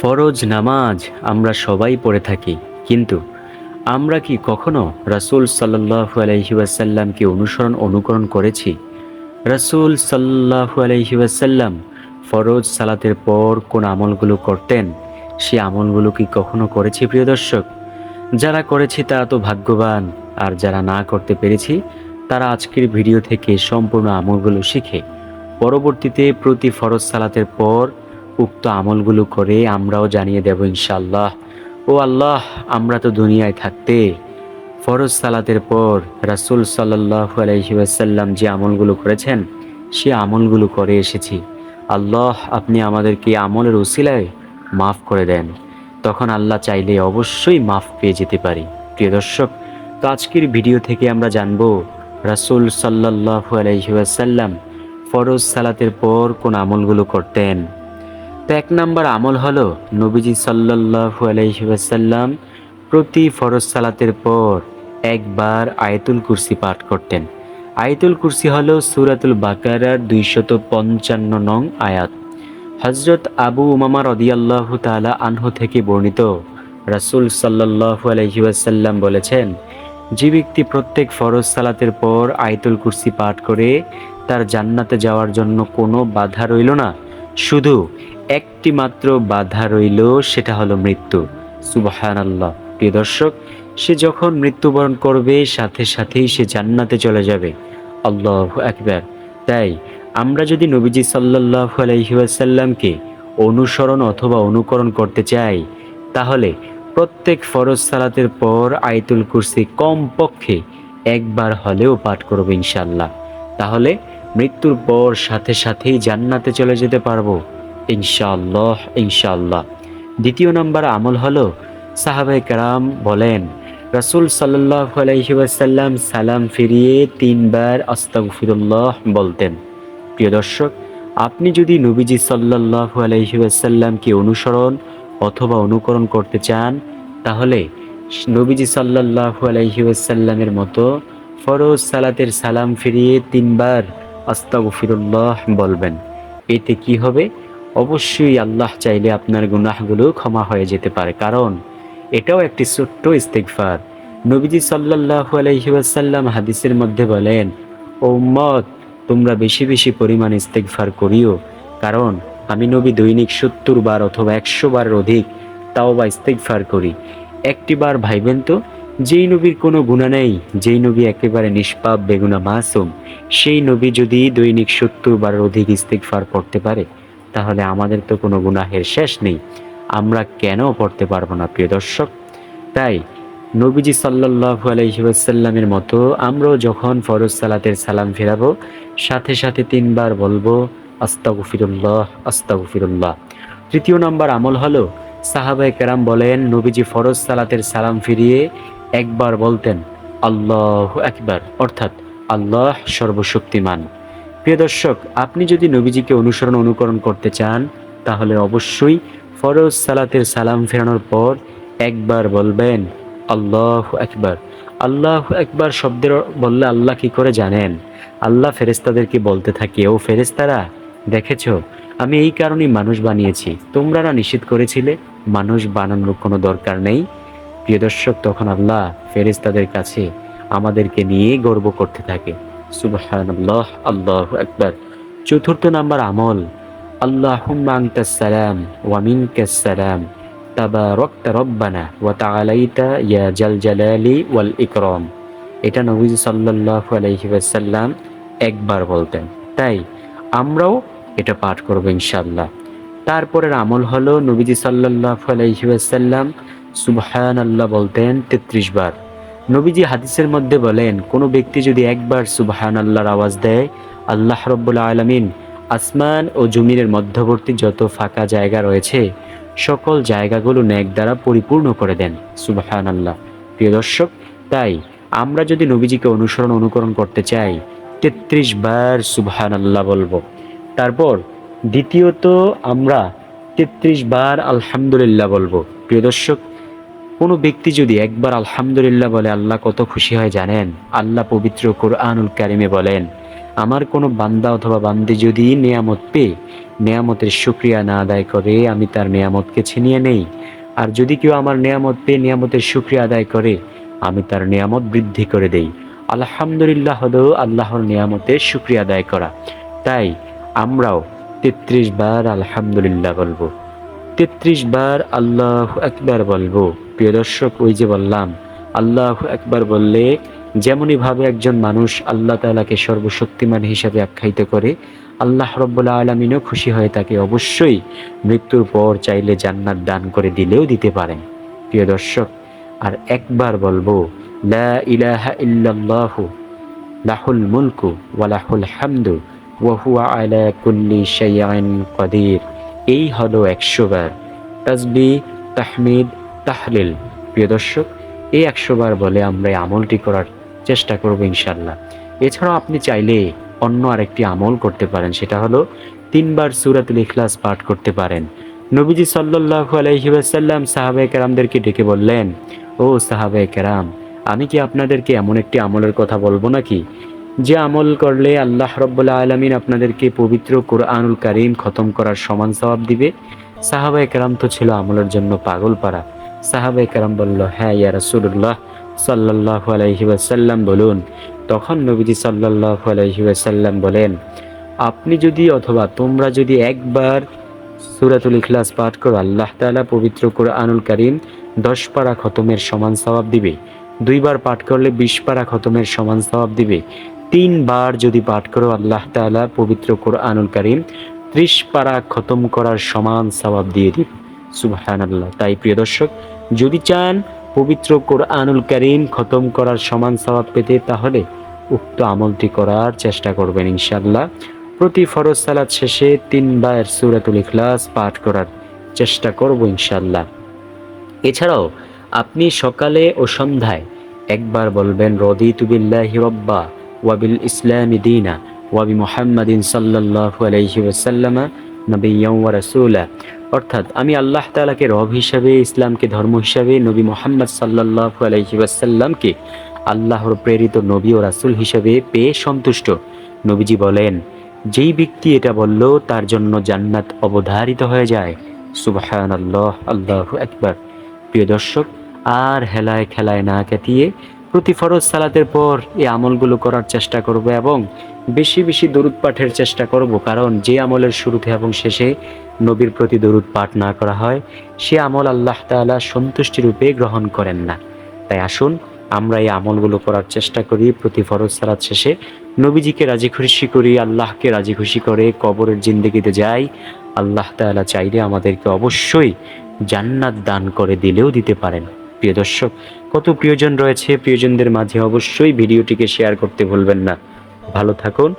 ফরজ নামাজ আমরা সবাই পড়ে থাকি, কিন্তু আমরা কি কখনো রাসূল সাল্লাহু আলহি ওয়াসাল্লামকে অনুসরণ অনুকরণ করেছি? রাসূল সাল্লাহু আলহি ওয়াসাল্লাম ফরজ সালাতের পর কোন আমলগুলো করতেন? সে আমলগুলো কি কখনো করেছি প্রিয় দর্শক? যারা করেছি তারা তো ভাগ্যবান, আর যারা না করতে পেরেছি, তারা আজকের ভিডিও থেকে সম্পূর্ণ আমলগুলো শিখে, পরবর্তীতে প্রতি ফরজ সালাতের পর উক্ত আমলগুলো করে আমরাও জানিয়ে দেব ইনশাল্লাহ ও আল্লাহ, আমরা তো দুনিয়ায় থাকতে ফরজ সালাতের পর রাসূল সাল্লাহ আলহিউসাল্লাম যে আমলগুলো করেছেন, সে আমলগুলো করে এসেছি। আল্লাহ, আপনি আমাদেরকে আমলের উসিলায় মাফ করে দেন। তখন আল্লাহ চাইলে অবশ্যই মাফ পেয়ে যেতে পারি। প্রিয় দর্শক, তো আজকের ভিডিও থেকে আমরা জানব রাসূল সাল্লাহ আলহিউসাল্লাম ফরজ সালাতের পর কোন আমলগুলো করতেন। এক নম্বর আমল হলো নবীজি সাল্লাল্লাহু আলাইহি ওয়াসাল্লাম প্রতি ফরজ সালাতের পর একবার আয়তুল কুরসি পাঠ করতেন। আয়াতুল কুরসি হলো সূরাতুল বাকারার দুইশত পঞ্চান্ন নং আয়াত। হজরত আবু উমামা রদিয়াল্লাহু তাআলা আনহু থেকে বর্ণিত রাসূল সাল্লাল্লাহু আলাইহি ওয়াসাল্লাম বলেছেন, যে ব্যক্তি প্রত্যেক ফরজ সালাতের পর আয়তুল কুরসি পাঠ করে তার জান্নাতে যাওয়ার জন্য কোনো বাধা রইল না। শুধু একটি মাত্র বাধা রইল, সেটা হলো মৃত্যু। সুবাহান আল্লাহ প্রিয় দর্শক, সে যখন মৃত্যুবরণ করবে, সাথে সাথেই সে জান্নাতে চলে যাবে। আল্লাহ একবার তাই আমরা যদি নবীজি সাল্লাহ আলহিউসাল্লামকে অনুসরণ অথবা অনুকরণ করতে চাই, তাহলে প্রত্যেক ফরজ সালাতের পর আইতুল কুরসি কমপক্ষে একবার হলেও পাঠ করব ইনশাল্লাহ তাহলে মৃত্যুর পর সাথে সাথেই জান্নাতে চলে যেতে পারব। ইনশাআল্লাহ ইনশাআল্লাহ। দ্বিতীয় নম্বর আমল হলো সাহাবে কারাম বলেন, রাসূল সাল্লাহ সালাম ফিরিয়ে তিনবার আস্তাগফিরুল্লাহ বলতেন। প্রিয় দর্শক, আপনি যদি নবীজি সাল্লাহ আলহিবাসাল্লামকে অনুসরণ অথবা অনুকরণ করতে চান, তাহলে নবীজি সাল্লাহ আলহিবাসাল্লামের মতো ফরজ সালাতের সালাম ফিরিয়ে তিনবার আস্তাগফিরুল্লাহ বলবেন। এতে কি হবে? অবশ্যই আল্লাহ চাইলে আপনার গুনাহগুলো ক্ষমা হয়ে যেতে পারে। কারণ এটাও একটি ছোট্ট ইস্তেকফার নবীজি সাল্লাহ আলহিউসাল্লাম হাদিসের মধ্যে বলেন, ও উম্মত, তোমরা বেশি বেশি পরিমাণ ইস্তেকফার করিও। কারণ আমি নবী দৈনিক সত্তর বার অথবা একশো বারের অধিক তাও বা ইস্তেকফার করি। একটি বার ভাইবেন তো যেই নবীর কোনো গুণা নেই, যেই নবী একেবারে নিষ্পাপ, বেগুনা মাসুম, সেই নবী যদি দৈনিক সত্তর বারের অধিক ইস্তেকফার করতে পারে, তাহলে আমাদের তো কোনো গুনাহের শেষ নেই। আমরা কেন পড়তে পারব না, প্রিয় দর্শক? তাই নবীজি সাল্লাহ আলহিউসাল্লামের মতো আমরাও যখন ফরজ সালাতের সালাম ফেরাবো, সাথে সাথে তিনবার বলব, আস্তাগফিরুল্লাহ আস্তাগফিরুল্লাহ। তৃতীয় নম্বর আমল হলো সাহাবাই কেরাম বলেন, নবীজি ফরজ সালাতের সালাম ফিরিয়ে একবার বলতেন, আল্লাহ একবার অর্থাৎ আল্লাহ সর্বশক্তিমান। প্রিয় দর্শক, আপনি যদি নবীজিকে অনুসরণ অনুকরণ করতে চান, তাহলে অবশ্যই ফরজ সালাতের সালাম ফেরানোর পর একবার বলবেন, আল্লাহ একবার আল্লাহ একবার শব্দের বললে আল্লাহ কি করে জানেন? আল্লাহ ফেরেস্তাদেরকে বলতে থাকে, ও ফেরেস্তারা দেখেছ, আমি এই কারণেই মানুষ বানিয়েছি। তোমরা না নিষেধ করেছিলে? মানুষ বানানোর কোনো দরকার নেই? প্রিয় দর্শক, তখন আল্লাহ ফেরেস্তাদের কাছে আমাদেরকে নিয়ে গর্ব করতে থাকে। সুবহানাল্লাহ, আল্লাহু আকবার। চতুর্থ নাম্বার আমল আনতাস সালাম ওয়া মিনকাস সালাম, তাবারাকতা রব্বানা ওয়া তাআলাইতা ইয়া জাল জালালি ওয়াল ইকরাম। এটা নবীজি সাল্লাল্লাহু আলাইহি ওয়াসাল্লাম একবার বলতেন। তাই আমরাও এটা পাঠ করব ইনশাআল্লাহ। তারপরের আমল হলো নবীজি সাল্লাল্লাহু আলাইহি ওয়াসাল্লাম সুবহানাল্লাহ বলতেন 33 বার। নবীজি হাদিসের মধ্যে বলেন, কোনো ব্যক্তি যদি একবার সুবাহান আল্লাহর আওয়াজ দেয়, আল্লাহ রব্বুল আলমিন আসমান ও জমিনের মধ্যবর্তী যত ফাঁকা জায়গা রয়েছে, সকল জায়গাগুলো ন্যাক দ্বারা পরিপূর্ণ করে দেন সুবাহান আল্লাহ প্রিয় দর্শক, তাই আমরা যদি নবীজিকে অনুসরণ অনুকরণ করতে চাই, তেত্রিশ বার সুবহান আল্লাহ বলব। তারপর দ্বিতীয়ত আমরা তেত্রিশ বার আলহামদুলিল্লাহ বলব। প্রিয় দর্শক কোনো ব্যক্তি যদি একবার আলহামদুলিল্লাহ বলে, আল্লাহ কত খুশি হয় জানেন? আল্লাহ পবিত্র কোরআনুল কারিমে বলেন, আমার কোনো বান্দা অথবা বান্দি যদি নিয়ামত পেয়ে নেয়ামতের শুক্রিয়া না আদায় করে, আমি তার নেয়ামতকে ছিনিয়ে নেই। আর যদি কেউ আমার নেয়ামত পেয়ে নেয়ামতের শুক্রিয়া আদায় করে, আমি তার নেয়ামত বৃদ্ধি করে দেই। আলহামদুলিল্লাহ হলো আল্লাহর নেয়ামতের শুক্রিয়া আদায় করা। তাই আমরাও তেত্রিশ বার আলহামদুলিল্লাহ বলব। তেত্রিশ বার আল্লাহ একবার বলব। প্রিয় দর্শক, ওই যে বললাম, আল্লাহ একবার বললে যেমনইভাবে একজন মানুষ আল্লাহ তালাকে সর্বশক্তিমান হিসাবে আখ্যায়িত করে, আল্লাহ রব্বুল্লা আলমিনও খুশি হয়ে তাকে অবশ্যই মৃত্যুর পর চাইলে জান্নাত দান করে দিলেও দিতে পারেন। প্রিয় দর্শক, আর একবার বলব, লা ইলাহা লাহুল মুলকু ওয়া লাহুল হামদু, ওয়া হুয়া আলা কুল্লি শাইইন কাদির। এই হলো একশো বার। তাসবি তাহমিদ, তাহলিল। প্রিয় দর্শক, এই একশো বার বলে আমরা এই আমলটি করার চেষ্টা করব ইনশাল্লাহ এছাড়াও আপনি চাইলে অন্য আরেকটি আমল করতে পারেন, সেটা হলো তিনবার সুরাতুল ইখলাস পাঠ করতে পারেন। নবীজি সাল্লাল্লাহু আলাইহি ওয়াসাল্লাম সাহাবায়ে কেরামদেরকে ডেকে বললেন, ও সাহাবে কেরাম, আমি কি আপনাদেরকে এমন একটি আমলের কথা বলব নাকি? যে আমল করলে আল্লাহ রব্বুল্লা আলমিন আপনাদেরকে পবিত্র কোরআনুল কারিম খতম করার সমান স্বভাব দিবে। সাহাবায়ে কেরাম তো ছিল আমলের জন্য পাগল পারা। সাহাবায়ে কেরাম বলল হ্যাঁ ইয়া রাসূলুল্লাহ, সাল্লাল্লাহু আলাইহি ওয়াসাল্লাম বলুন। তখন নবীজি আলাইহি ওয়াসাল্লাম বলেন, আপনি যদি অথবা তোমরা যদি একবার সুরাতুল ইখলাস পাঠ করো, আল্লাহ তাআলা পবিত্র কোরআনুল কারীম দশ পারা খতমের সমান স্বভাব দিবে। দুইবার পাঠ করলে বিশ পারা খতমের সমান স্বভাব দিবে। তিনবার যদি পাঠ করো, আল্লাহ তাআলা পবিত্র কোরআনুল কারীম ত্রিশ পারা খতম করার সমান সওয়াব দিয়ে দিবে। সুবহানাল্লাহ। তাই প্রিয় দর্শক, যদি চান পবিত্র কোরআনুল কারীম খতম করার সমান সওয়াব পেতে, তাহলে উক্ত আমলটি করার চেষ্টা করবেন ইনশাল্লাহ প্রতি ফরজ সালাত শেষে তিনবার সুরাতুল ইখলাস পাঠ করার চেষ্টা করব ইনশাল্লাহ এছাড়াও আপনি সকালে ও সন্ধ্যায় একবার বলবেন রদি বিল্লাহি রব্বা ওয়াবিল ইসলামি দিনা ওয়াবি মুহাম্মাদিন ওয়াসাল্লামা নবিয়্যাম ওয়া রাসূলা অর্থাৎ আমি আল্লাহ তালাকে রব হিসাবে, ইসলামকে ধর্ম হিসাবে, নবী মোহাম্মদ সাল্লাল্লাহু আলাইহি ওয়াসাল্লামকে আল্লাহর প্রেরিত নবী ও রাসূল হিসাবে পেয়ে সন্তুষ্ট। নবীজি বলেন, যেই ব্যক্তি এটা বলল, তার জন্য জান্নাত অবধারিত হয়ে যায়। সুবাহান আল্লাহ আল্লাহ একবার প্রিয় দর্শক, আর হেলায় খেলায় না কাটিয়ে প্রতি ফরজ সালাতের পর এই আমলগুলো করার চেষ্টা করব এবং বেশি বেশি দরুদ পাঠের চেষ্টা করব, কারণ যে আমলের শুরুতে এবং শেষে নবীর প্রতি দরুদ পাঠ না করা হয়, সে আমল আল্লাহ তাআলা সন্তুষ্টি রূপে গ্রহণ করেন না। তাই আসুন, আমরা এই আমলগুলো করার চেষ্টা করি প্রতি ফরজ সালাত শেষে। নবীজিকে রাজি খুশি করি, আল্লাহকে রাজি খুশি করে কবরের জিন্দগিতে যাই। আল্লাহ তাআলা চাইলে আমাদেরকে অবশ্যই জান্নাত দান করে দিলেও দিতে পারেন। প্রিয় দর্শক, কত প্রিয়জন রয়েছে? প্রিয়জনদের মাঝে অবশ্যই ভিডিওটিকে শেয়ার করতে ভুলবেন না। ভালো থাকুন।